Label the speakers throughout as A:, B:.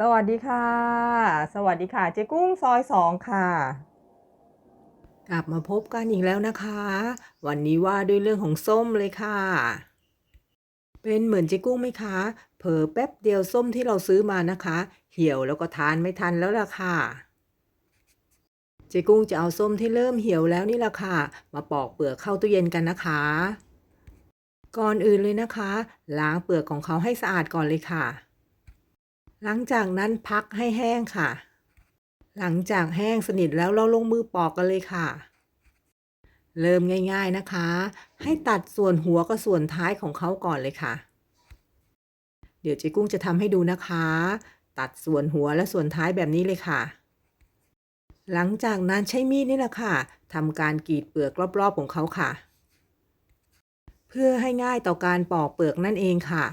A: สวัสดีค่ะ สวัสดีค่ะเจ๊กุ้งซอยสองค่ะ กลับมาพบกันอีกแล้วนะคะ วันนี้ว่าด้วยเรื่องของส้มเลยค่ะ เป็นเหมือนเจ๊กุ้งไหมคะ เผลอแป๊บเดียวส้มที่เราซื้อมานะคะ เหี่ยวแล้วก็ทานไม่ทันแล้วล่ะค่ะ เจ๊กุ้งจะเอาส้มที่เริ่มเหี่ยวแล้วนี่ล่ะค่ะ มาปอกเปลือกเข้าตู้เย็นกันนะคะ ก่อนอื่นเลยนะคะ ล้างเปลือกของเขาให้สะอาดก่อนเลยค่ะ หลังจากนั้นพักให้แห้งค่ะ หลังจากแห้งสนิทแล้วเราลงมือปอกกันเลยค่ะ เริ่มง่าย ๆนะคะ ให้ตัดส่วนหัวกับส่วนท้ายของเขาก่อนเลยค่ะ เดี๋ยวเจ๊กุ้งจะทำให้ดูนะคะ ตัดส่วนหัวและส่วนท้ายแบบนี้เลยค่ะ หลังจากนั้นใช้มีดนี่แหละค่ะทำการกรีดเปลือกรอบๆของเขาค่ะ เพื่อให้ง่ายต่อการปอกเปลือกนั่นเองค่ะ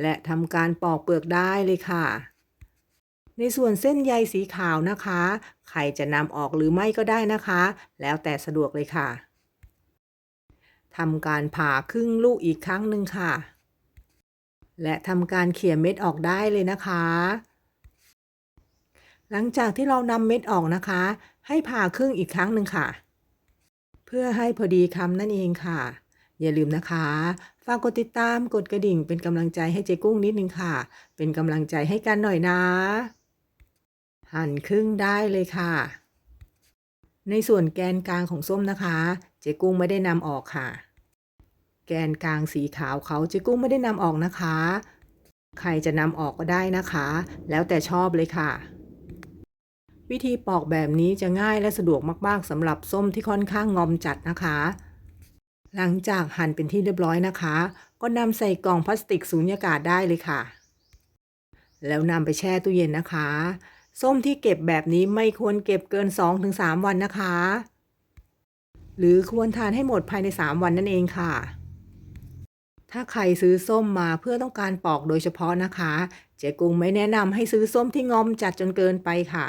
A: และทำการปอกเปลือกได้เลยค่ะ ในส่วนเส้นใยสีขาวนะคะ ใครจะนำออกหรือไม่ก็ได้นะคะ แล้วแต่สะดวกเลยค่ะทำการผ่าครึ่งลูกอีกครั้งหนึ่งค่ะ และทำการเขี่ยเม็ดออกได้เลยนะคะ หลังจากที่เรานำเม็ดออกนะคะ ให้ผ่าครึ่งอีกครั้งหนึ่งค่ะ เพื่อให้พอดีคำนั่นเองค่ะ อย่าลืมนะคะ ฝากกดติดตามกดกระดิ่งเป็นกำลังใจให้เจ๊กุ้งนิดนึงค่ะ เป็นกำลังใจให้กันหน่อยนะ หั่นครึ่งได้เลยค่ะ ในส่วนแกนกลางของส้มนะคะ เจ๊กุ้งไม่ได้นำออกค่ะ แกนกลางสีขาวเขาเจ๊กุ้งไม่ได้นำออกนะคะ ใครจะนำออกก็ได้นะคะ แล้วแต่ชอบเลยค่ะวิธีปอกแบบนี้จะง่ายและสะดวกมาก ๆสำหรับส้มที่ค่อนข้างงอมจัดนะคะ หลังจากหั่นเป็นที่เรียบร้อยนะคะ ก็นำใส่กล่องพลาสติกสูญญากาศได้เลยค่ะ แล้วนำไปแช่ตู้เย็นนะคะ ส้มที่เก็บแบบนี้ไม่ควรเก็บเกิน 2-3 วันนะคะ หรือควรทานให้หมดภายใน 3 วันนั่นเองค่ะ ถ้าใครซื้อส้มมาเพื่อต้องการปอกโดยเฉพาะนะคะ เจ๊กุ้งไม่แนะนำให้ซื้อส้มที่งอมจัดจนเกินไปค่ะ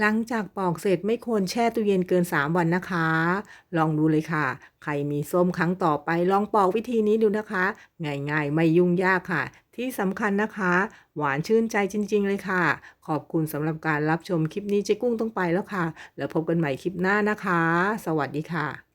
A: หลังจากปอกเสร็จไม่ควรแช่ตู้เย็นเกิน 3 วันนะคะ ลองดูเลยค่ะ ใครมีส้มครั้งต่อไปลองปอกวิธีนี้ดูนะคะ ง่ายๆ ไม่ยุ่งยากค่ะ ที่สำคัญนะคะ หวานชื่นใจจริง ๆ เลยค่ะ ขอบคุณสำหรับการรับชมคลิปนี้เจ๊กุ้งต้องไปแล้วค่ะ แล้วพบกันใหม่คลิปหน้านะคะ สวัสดีค่ะ